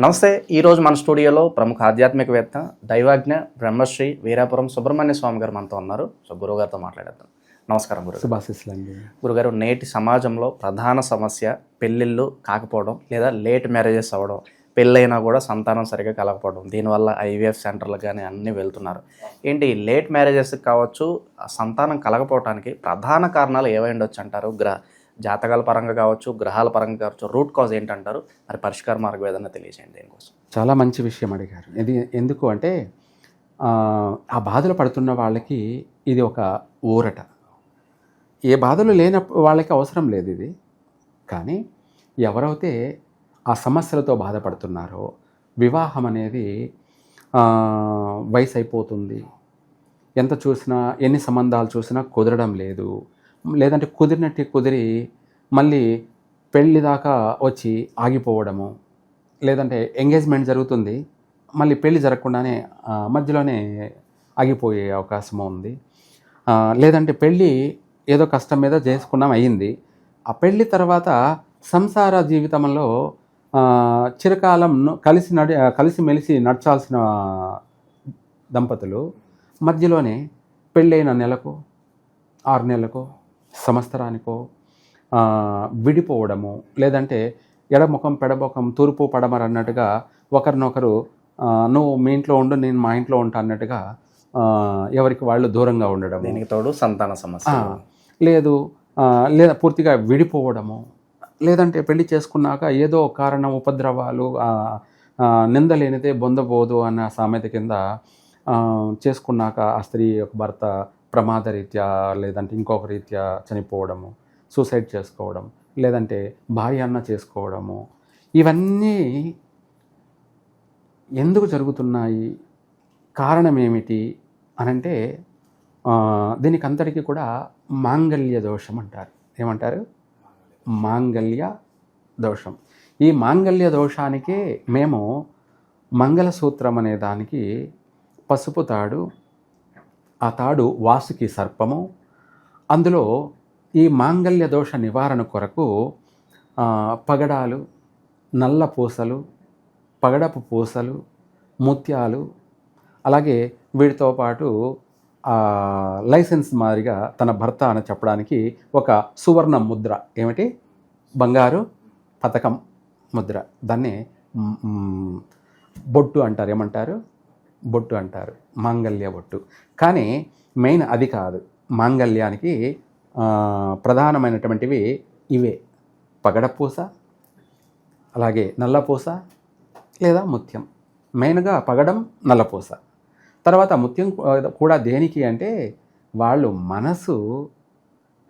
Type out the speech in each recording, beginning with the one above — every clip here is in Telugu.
నమస్తే ఈరోజు మన స్టూడియోలో ప్రముఖ ఆధ్యాత్మికవేత్త దైవాజ్ఞ బ్రహ్మశ్రీ వీరాపురం సుబ్రహ్మణ్య స్వామి గారు మనతో ఉన్నారు. సో గురుగారితో మాట్లాడేద్దాం. నమస్కారం గురు. శుభాశిస్సులండి గురుగారు నేటి సమాజంలో ప్రధాన సమస్య పెళ్ళిళ్ళు కాకపోవడం లేదా లేట్ మ్యారేజెస్ అవ్వడం పెళ్ళైనా కూడా సంతానం సరిగా కలగకపోవడం. దీనివల్ల ఐవీఎఫ్ సెంటర్లు కానీ అన్నీ వెళ్తున్నారు. ఏంటి లేట్ మ్యారేజెస్ కావచ్చు సంతానం కలగపోవటానికి ప్రధాన కారణాలు ఏవై ఉండొచ్చు అంటారు? గ్రహ జాతకాల పరంగా కావచ్చు గ్రహాల పరంగా కావచ్చు రూట్ కాజ్ ఏంటంటారు? మరి పరిష్కార మార్గం ఏదన్నా తెలియజేయండి దీనికోసం. చాలా మంచి విషయం అడిగారు. ఇది ఎందుకు అంటే ఆ, బాధలు పడుతున్న వాళ్ళకి ఇది ఒక ఊరట. ఏ బాధలు లేన వాళ్ళకి అవసరం లేదు ఇది. కానీ ఎవరైతే ఆ సమస్యలతో బాధపడుతున్నారో వివాహం అనేది వయసు అయిపోతుంది ఎంత చూసినా ఎన్ని సంబంధాలు చూసినా కుదరడం లేదు. లేదంటే కుదిరినట్టు కుదిరి మళ్ళీ పెళ్ళి దాకా వచ్చి ఆగిపోవడము లేదంటే ఎంగేజ్మెంట్ జరుగుతుంది మళ్ళీ పెళ్ళి జరగకుండానే మధ్యలోనే ఆగిపోయే అవకాశం ఉంది. లేదంటే పెళ్ళి ఏదో కష్టం మీద చేసుకున్నాం అయ్యింది ఆ పెళ్ళి తర్వాత సంసార జీవితంలో చిరకాలం కలిసి నడి కలిసిమెలిసి నడచాల్సిన దంపతులు మధ్యలోనే పెళ్ళైన నెలకు ఆరు నెలలకు సంవత్సరానికో విడిపోవడము లేదంటే ఎడముఖం పెడముఖం తూర్పు పడమర అన్నట్టుగా ఒకరినొకరు నువ్వు మీ ఇంట్లో ఉండు నేను మా ఇంట్లో ఉంటా అన్నట్టుగా ఎవరికి వాళ్ళు దూరంగా ఉండడము. దీనికి తోడు సంతాన సమస్య. లేదు లేదా పూర్తిగా విడిపోవడము. లేదంటే పెళ్ళి చేసుకున్నాక ఏదో కారణం ఉపద్రవాలు ఆ, ఆ, నింద లేనిదే బొందబోదు అన్న సామెత కింద చేసుకున్నాక ఆ స్త్రీ యొక్క భర్త ప్రమాద రీత్యా లేదంటే ఇంకొక రీత్యా చనిపోవడము సూసైడ్ చేసుకోవడం లేదంటే భార్య అన్న చేసుకోవడము ఇవన్నీ ఎందుకు జరుగుతున్నాయి? కారణం ఏమిటి అనంటే దీనికి అందరికీ కూడా మాంగల్య దోషం అంటారు. ఏమంటారు? మాంగల్య దోషం. ఈ మాంగల్య దోషానికే మేము మంగళసూత్రం అనే దానికి పసుపు తాడు ఆ తాడు వాసుకి సర్పము. అందులో ఈ మాంగల్య దోష నివారణ కొరకు పగడాలు నల్ల పూసలు పగడపు పూసలు ముత్యాలు అలాగే వీటితో పాటు లైసెన్స్ మాదిరిగా తన భర్త అని చెప్పడానికి ఒక సువర్ణ ముద్ర. ఏమిటి? బంగారు పథకం ముద్ర. దాన్ని బొట్టు అంటారు. ఏమంటారు? బొట్టు అంటారు మాంగల్య బొట్టు. కానీ మెయిన్ అది కాదు. మాంగల్యానికి ప్రధానమైనటువంటివి ఇవే. పగడపూస అలాగే నల్లపూస లేదా ముత్యం. మెయిన్గా పగడం నల్లపూస. తర్వాత ముత్యం కూడా దేనికి అంటే వాళ్ళు మనసు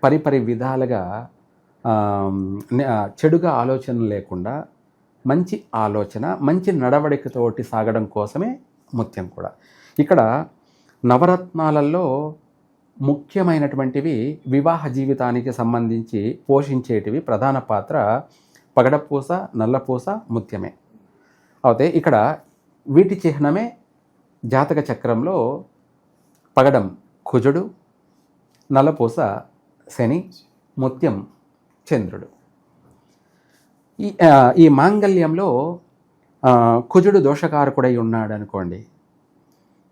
పరిపరి విధాలుగా చెడుగా ఆలోచన లేకుండా మంచి ఆలోచన మంచి నడవడికతోటి సాగడం కోసమే ముత్యం కూడా. ఇక్కడ నవరత్నాలలో ముఖ్యమైనటువంటివి వివాహ జీవితానికి సంబంధించి పోషించేటివి ప్రధాన పాత్ర పగడపూస నల్లపూస ముత్యమే అయితే ఇక్కడ వీటి చిహ్నమే జాతక చక్రంలో పగడం కుజుడు నల్లపూస శని ముత్యం చంద్రుడు. ఈ ఈ మాంగళ్యంలో కుజుడు దోషకారకుడై ఉన్నాడు అనుకోండి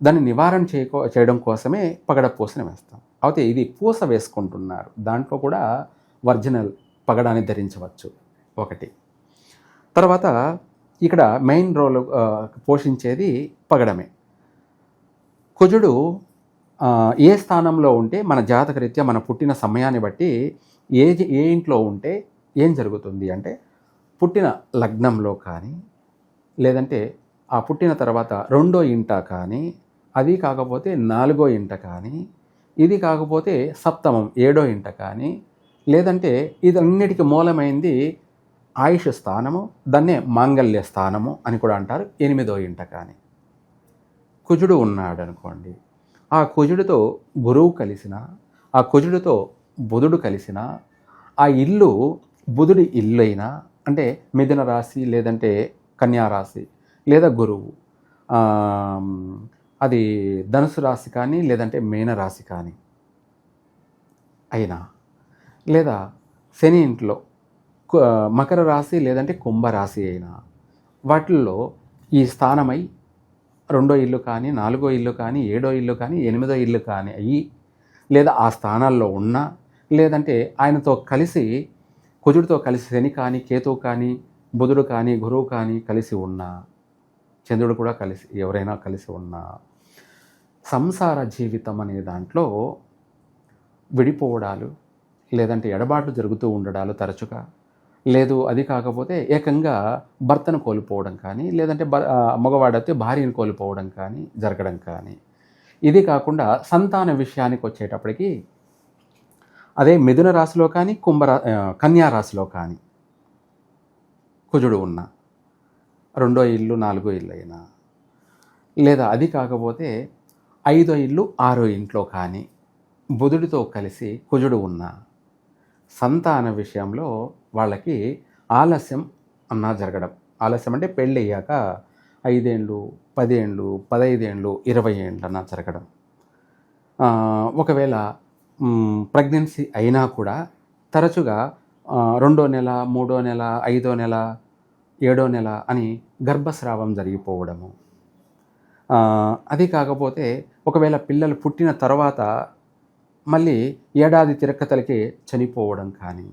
దాన్ని నివారణ చేయకో చేయడం కోసమే పగడ పూసని వేస్తాం. అయితే ఇది పూస వేసుకుంటున్నారు. దాంట్లో కూడా ఒరిజినల్ పగడాన్ని ధరించవచ్చు. ఒకటి. తర్వాత ఇక్కడ మెయిన్ రోల్ పోషించేది పగడమే. కుజుడు ఏ స్థానంలో ఉంటే మన జాతకరీత్యా మన పుట్టిన సమయాన్ని బట్టి ఏ ఏ ఇంట్లో ఉంటే ఏం జరుగుతుంది అంటే పుట్టిన లగ్నంలో కానీ లేదంటే ఆ పుట్టిన తర్వాత రెండో ఇంట కానీ అది కాకపోతే నాలుగో ఇంట కానీ ఇది కాకపోతే సప్తమం ఏడో ఇంట కానీ లేదంటే ఇదన్నిటికీ మూలమైంది ఆయుష్ స్థానము దాన్నే మాంగళ్య స్థానము అని కూడా అంటారు ఎనిమిదో ఇంట కానీ. కుజుడు ఉన్నాడు అనుకోండి ఆ కుజుడితో గురువు కలిసిన ఆ కుజుడితో బుధుడు కలిసిన ఆ ఇల్లు బుధుడి ఇల్లు అయినా అంటే మిథున రాశి లేదంటే కన్యా రాశి లేదా గురువు. అది ధనుసు రాశి కానీ లేదంటే మేన రాశి కానీ అయినా లేదా శని ఇంట్లో మకర రాశి లేదంటే కుంభ రాశి అయినా వాటిల్లో ఈ స్థానమై రెండో ఇల్లు కానీ నాలుగో ఇల్లు కానీ ఏడో ఇల్లు కానీ ఎనిమిదో ఇల్లు కానీ అయ్యి లేదా ఆ స్థానాల్లో ఉన్నా లేదంటే ఆయనతో కలిసి కుజుడితో కలిసి శని కానీ కేతువు కానీ బుధుడు కానీ గురువు కానీ కలిసి ఉన్నా చంద్రుడు కూడా కలిసి ఎవరైనా కలిసి ఉన్నా సంసార జీవితం అనే దాంట్లో విడిపోవడాలు లేదంటే ఎడబాట్లు జరుగుతూ ఉండడాలు తరచుగా. లేదు అది కాకపోతే ఏకంగా భర్తను కోల్పోవడం కానీ లేదంటే బ మగవాడైతే భార్యను కోల్పోవడం కానీ జరగడం కానీ. ఇది కాకుండా సంతాన విషయానికి వచ్చేటప్పటికి అదే మిథున రాశిలో కానీ కుంభరా కన్యా రాశిలో కానీ కుజుడు ఉన్న రెండో ఇల్లు నాలుగో ఇల్లు అయినా లేదా అది కాకపోతే ఐదో ఇల్లు ఆరో ఇంట్లో కానీ బుధుడితో కలిసి కుజుడు ఉన్న సంతాన విషయంలో వాళ్ళకి ఆలస్యం అన్నా జరగడం. ఆలస్యం అంటే పెళ్ళి అయ్యాక ఐదేండ్లు పదేండ్లు పదైదేండ్లు ఇరవై ఏండ్లు అన్నా జరగడం. ఒకవేళ ప్రెగ్నెన్సీ అయినా కూడా తరచుగా రెండో నెల మూడో నెల ఐదో నెల ఏడో నెల అని గర్భస్రావం జరిగిపోవడము. అది కాకపోతే ఒకవేళ పిల్లలు పుట్టిన తర్వాత మళ్ళీ ఏడాది తిరక్కతలకి చనిపోవడం కానీ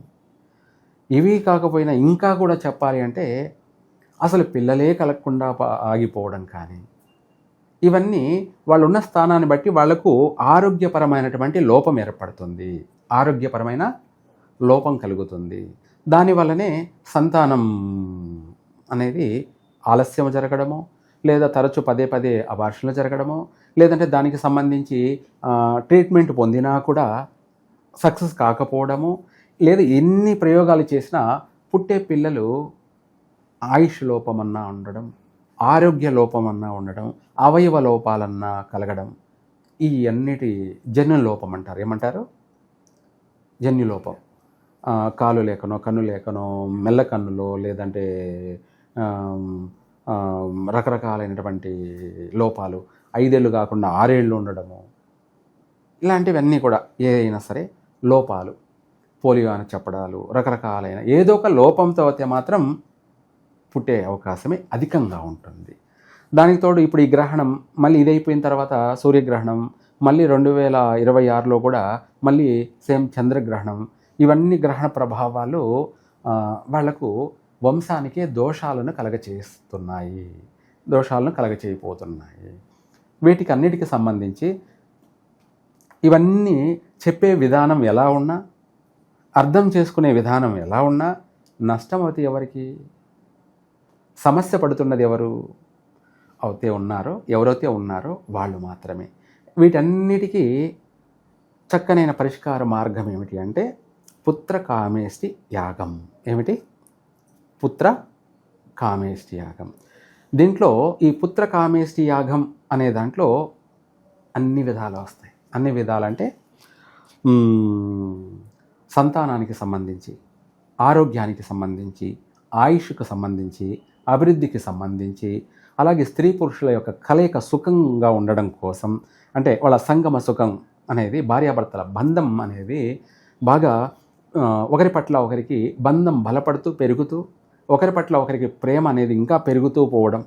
ఇవి కాకపోయినా ఇంకా కూడా చెప్పాలి అంటే అసలు పిల్లలే కలగకుండా ఆగిపోవడం కానీ ఇవన్నీ వాళ్ళు ఉన్న స్థానాన్ని బట్టి వాళ్ళకు ఆరోగ్యపరమైనటువంటి లోపం ఏర్పడుతుంది. ఆరోగ్యపరమైన లోపం కలుగుతుంది. దానివల్లనే సంతానం అనేది ఆలస్యం జరగడము లేదా తరచు పదే పదే అబార్షన్లు జరగడము లేదంటే దానికి సంబంధించి ట్రీట్మెంట్ పొందినా కూడా సక్సెస్ కాకపోవడము లేదా ఎన్ని ప్రయోగాలు చేసినా పుట్టే పిల్లలు ఆయుష్ లోపమన్నా ఉండడం ఆరోగ్య లోపమన్నా ఉండడం అవయవ లోపాలన్నా కలగడం ఈ అన్నిటి జన్యు లోపం అంటారు. ఏమంటారు? జన్యు లోపం కాలు లేకనో కన్ను లేకనో మెల్ల కన్నులో లేదంటే రకరకాలైనటువంటి లోపాలు ఐదేళ్ళు కాకుండా ఆరేళ్ళు ఉండడము ఇలాంటివన్నీ కూడా ఏదైనా సరే లోపాలు పోలియో అని చెప్పడాలు రకరకాలైన ఏదో ఒక లోపంతో అయితే మాత్రం పుట్టే అవకాశమే అధికంగా ఉంటుంది. దానికి తోడు ఇప్పుడు ఈ గ్రహణం మళ్ళీ ఇదైపోయిన తర్వాత సూర్యగ్రహణం మళ్ళీ రెండు వేల ఇరవై ఆరులో కూడా మళ్ళీ సేమ్ చంద్రగ్రహణం ఇవన్నీ గ్రహణ ప్రభావాలు వాళ్ళకు వంశానికే దోషాలను కలగచేస్తున్నాయి. దోషాలను కలగచేయబోతున్నాయి. వీటికి అన్నిటికి సంబంధించి ఇవన్నీ చెప్పే విధానం ఎలా ఉన్నా అర్థం చేసుకునే విధానం ఎలా ఉన్నా నష్టం అవుతే ఎవరికి? సమస్య పడుతున్నది ఎవరు? అవుతే ఉన్నారో ఎవరైతే ఉన్నారో వాళ్ళు మాత్రమే. వీటన్నిటికీ చక్కనైన పరిష్కార మార్గం ఏమిటి అంటే పుత్ర కామేష్టి యాగం. ఏమిటి? పుత్ర కామేష్టి యాగం. దీంట్లో ఈ పుత్ర కామేష్టి యాగం అనే దాంట్లో అన్ని విధాలు వస్తాయి. అన్ని విధాలంటే సంతానానికి సంబంధించి ఆరోగ్యానికి సంబంధించి ఆయుష్కు సంబంధించి అభివృద్ధికి సంబంధించి అలాగే స్త్రీ పురుషుల యొక్క కలయిక సుఖంగా ఉండడం కోసం అంటే వాళ్ళ సంగమ సుఖం అనేది భార్యాభర్తల బంధం అనేది బాగా ఒకరి పట్ల ఒకరికి బంధం బలపడుతూ పెరుగుతూ ఒకరి పట్ల ఒకరికి ప్రేమ అనేది ఇంకా పెరుగుతూ పోవడం.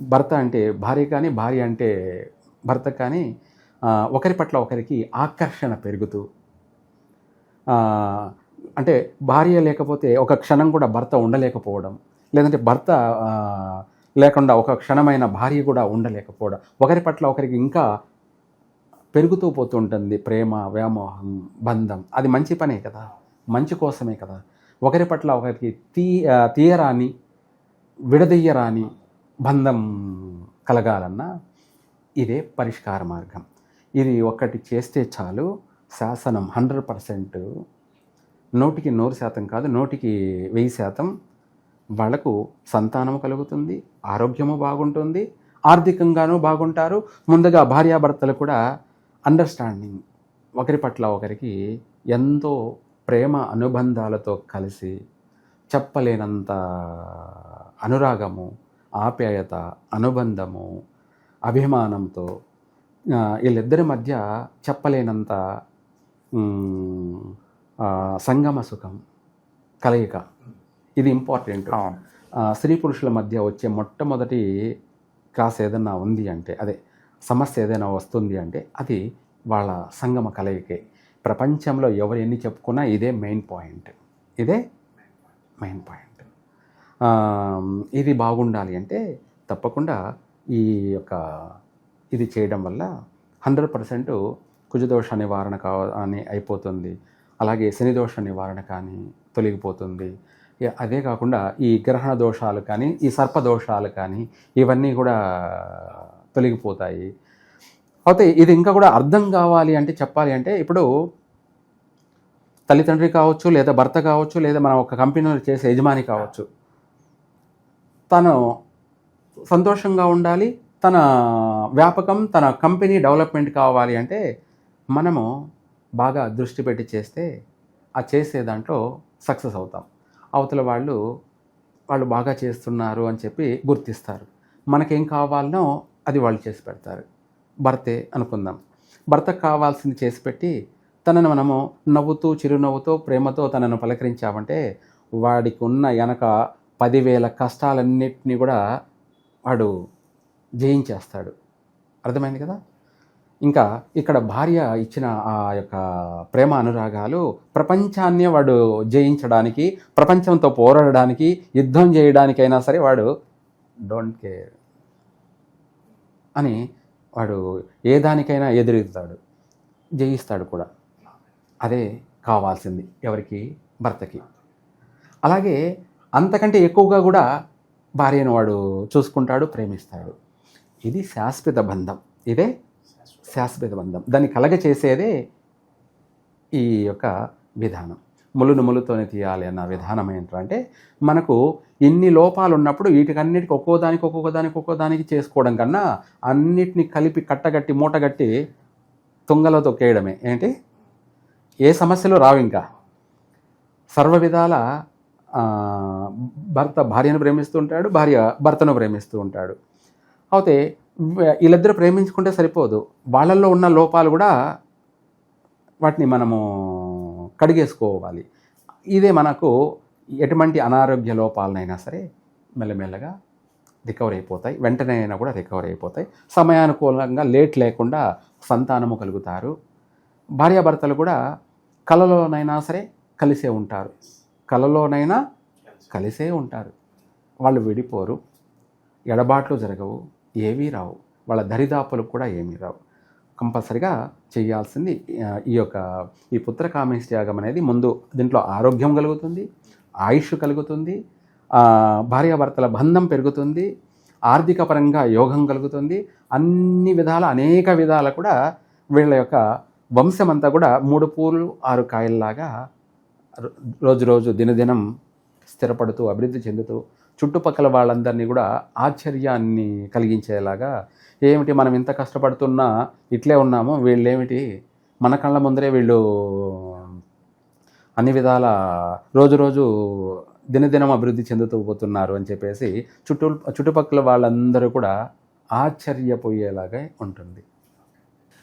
భర్త అంటే భార్య కానీ భార్య అంటే భర్త కానీ ఒకరి పట్ల ఒకరికి ఆకర్షణ పెరుగుతూ అంటే భార్య లేకపోతే ఒక క్షణం కూడా భర్త ఉండలేకపోవడం. లేదంటే భర్త లేకుండా ఒక క్షణమైన భార్య కూడా ఉండలేకపోవడం. ఒకరి పట్ల ఒకరికి ఇంకా పెరుగుతూ పోతుంటుంది ప్రేమ వ్యామోహం బంధం. అది మంచి పనే కదా. మంచి కోసమే కదా. ఒకరి పట్ల ఒకరికి తీ తీయరాని విడదీయరాని బంధం కలగాలన్నా ఇదే పరిష్కార మార్గం. ఇది ఒక్కటి చేస్తే చాలు శాసనం హండ్రెడ్ పర్సెంట్ నూటికి నూరు శాతం కాదు నూటికి వెయ్యి శాతం వాళ్ళకు సంతానం కలుగుతుంది ఆరోగ్యము బాగుంటుంది ఆర్థికంగానూ బాగుంటారు. ముందుగా భార్యాభర్తలు కూడా అండర్స్టాండింగ్ ఒకరి పట్ల ఒకరికి ఎంతో ప్రేమ అనుబంధాలతో కలిసి చెప్పలేనంత అనురాగము ఆప్యాయత అనుబంధము అభిమానంతో వీళ్ళిద్దరి మధ్య చెప్పలేనంత సంగమ సుఖం కలయిక. ఇది ఇంపార్టెంట్. స్త్రీ పురుషుల మధ్య వచ్చే మొట్టమొదటి క్రాస్ ఏదైనా ఉంది అంటే అదే సమస్య ఏదైనా వస్తుంది అంటే అది వాళ్ళ సంగమ కలయికే. ప్రపంచంలో ఎవరు ఎన్ని చెప్పుకున్నా ఇదే మెయిన్ పాయింట్. ఇదే మెయిన్ పాయింట్. ఇది బాగుండాలి అంటే తప్పకుండా ఈ యొక్క ఇది చేయడం వల్ల హండ్రెడ్ పర్సెంట్ కుజదోష నివారణ కా అని అయిపోతుంది. అలాగే శని దోష నివారణ కానీ తొలగిపోతుంది. అదే కాకుండా ఈ గ్రహణ దోషాలు కానీ ఈ సర్ప దోషాలు కానీ ఇవన్నీ కూడా తొలగిపోతాయి. అయితే ఇది ఇంకా కూడా అర్థం కావాలి అంటే చెప్పాలి అంటే ఇప్పుడు తల్లిదండ్రి కావచ్చు లేదా భర్త కావచ్చు లేదా మనం ఒక కంపెనీలో చేసే యజమాని కావచ్చు. తను సంతోషంగా ఉండాలి తన వ్యాపకం తన కంపెనీ డెవలప్మెంట్ కావాలి అంటే మనము బాగా దృష్టి పెట్టి చేస్తే ఆ చేసే దాంట్లో సక్సెస్ అవుతాం. అవతల వాళ్ళు వాళ్ళు బాగా చేస్తున్నారు అని చెప్పి గుర్తిస్తారు. మనకేం కావాలనో అది వాళ్ళు చేసి పెడతారు. భర్తే అనుకుందాం. భర్తకు కావాల్సింది చేసి పెట్టి తనను మనము నవ్వుతూ చిరునవ్వుతో ప్రేమతో తనను పలకరించామంటే వాడికి ఉన్న వెనక పదివేల కష్టాలన్నింటినీ కూడా వాడు జయించేస్తాడు. అర్థమైంది కదా? ఇంకా ఇక్కడ భార్య ఇచ్చిన ఆ యొక్క ప్రేమ అనురాగాలు ప్రపంచాన్నే వాడు జయించడానికి ప్రపంచంతో పోరాడడానికి యుద్ధం చేయడానికైనా సరే వాడు డోంట్ కేర్ అని వాడు ఏ దానికైనా ఎదురెత్తాడు జయిస్తాడు కూడా. అదే కావాల్సింది ఎవరికి? భర్తకి. అలాగే అంతకంటే ఎక్కువగా కూడా భార్యను వాడు చూసుకుంటాడు ప్రేమిస్తాడు. ఇది శాశ్వత బంధం. ఇదే శాశ్వత బంధం. దాన్ని కలగ చేసేదే ఈ యొక్క విధానం. ములును ములుతోనే తీయాలి అన్న విధానం ఏంటంటే మనకు ఇన్ని లోపాలు ఉన్నప్పుడు వీటికన్నిటికి ఒక్కో దానికి ఒక్కొక్క దానికి ఒక్కో దానికి చేసుకోవడం కన్నా అన్నిటిని కలిపి కట్టగట్టి మూటగట్టి తుంగలో తొక్కేయడమే ఏంటి? ఏ సమస్యలు రావు ఇంకా. సర్వ విధాల భర్త భార్యను ప్రేమిస్తూ ఉంటాడు భార్య భర్తను ప్రేమిస్తూ ఉంటాడు. అయితే వీళ్ళిద్దరు ప్రేమించుకుంటే సరిపోదు. వాళ్ళల్లో ఉన్న లోపాలు కూడా వాటిని మనము కడిగేసుకోవాలి. ఇదే మనకు ఎటువంటి అనారోగ్య లోపాలనైనా సరే మెల్లమెల్లగా రికవర్ అయిపోతాయి. వెంటనే అయినా కూడా రికవర్ అయిపోతాయి. సమయానుకూలంగా లేట్ లేకుండా సంతానము కలుగుతారు. భార్యాభర్తలు కూడా కలలోనైనా సరే కలిసే ఉంటారు. కలలోనైనా కలిసే ఉంటారు. వాళ్ళు విడిపోరు. ఎడబాట్లు జరగవు. ఏవీ రావు. వాళ్ళ దరిదాపులకు కూడా ఏమీ రావు. కంపల్సరిగా చేయాల్సింది ఈ యొక్క ఈ పుత్ర కామేష్యాగం అనేది ముందు దీంట్లో ఆరోగ్యం కలుగుతుంది ఆయుష్ కలుగుతుంది భార్యాభర్తల బంధం పెరుగుతుంది ఆర్థిక పరంగా యోగం కలుగుతుంది అన్ని విధాల అనేక విధాల కూడా వీళ్ళ యొక్క వంశం అంతా కూడా మూడు పూలు ఆరు కాయల్లాగా రో- రోజు రోజు దినదినం స్థిరపడుతూ అభివృద్ధి చెందుతూ చుట్టుపక్కల వాళ్ళందరినీ కూడా ఆశ్చర్యాన్ని కలిగించేలాగా ఏమిటి మనం ఇంత కష్టపడుతున్నా ఇట్లే ఉన్నాము వీళ్ళేమిటి మన కళ్ళ ముందరే వీళ్ళు అన్ని విధాల రోజు రోజు దినదినం అభివృద్ధి చెందుతూ పోతున్నారు అని చెప్పేసి చుట్టూ చుట్టుపక్కల వాళ్ళందరూ కూడా ఆశ్చర్యపోయేలాగా ఉంటుంది.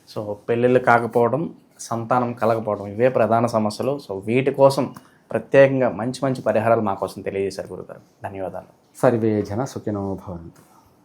సో పెళ్ళిళ్ళు కాకపోవడం సంతానం కలగపోవడం ఇవే ప్రధాన సమస్యలు. సో వీటి కోసం ప్రత్యేకంగా మంచి మంచి పరిహారాలు మా కోసం తెలియజేశారు గురుగారు. ధన్యవాదాలు. సర్వే జన సుఖినో భవంతు.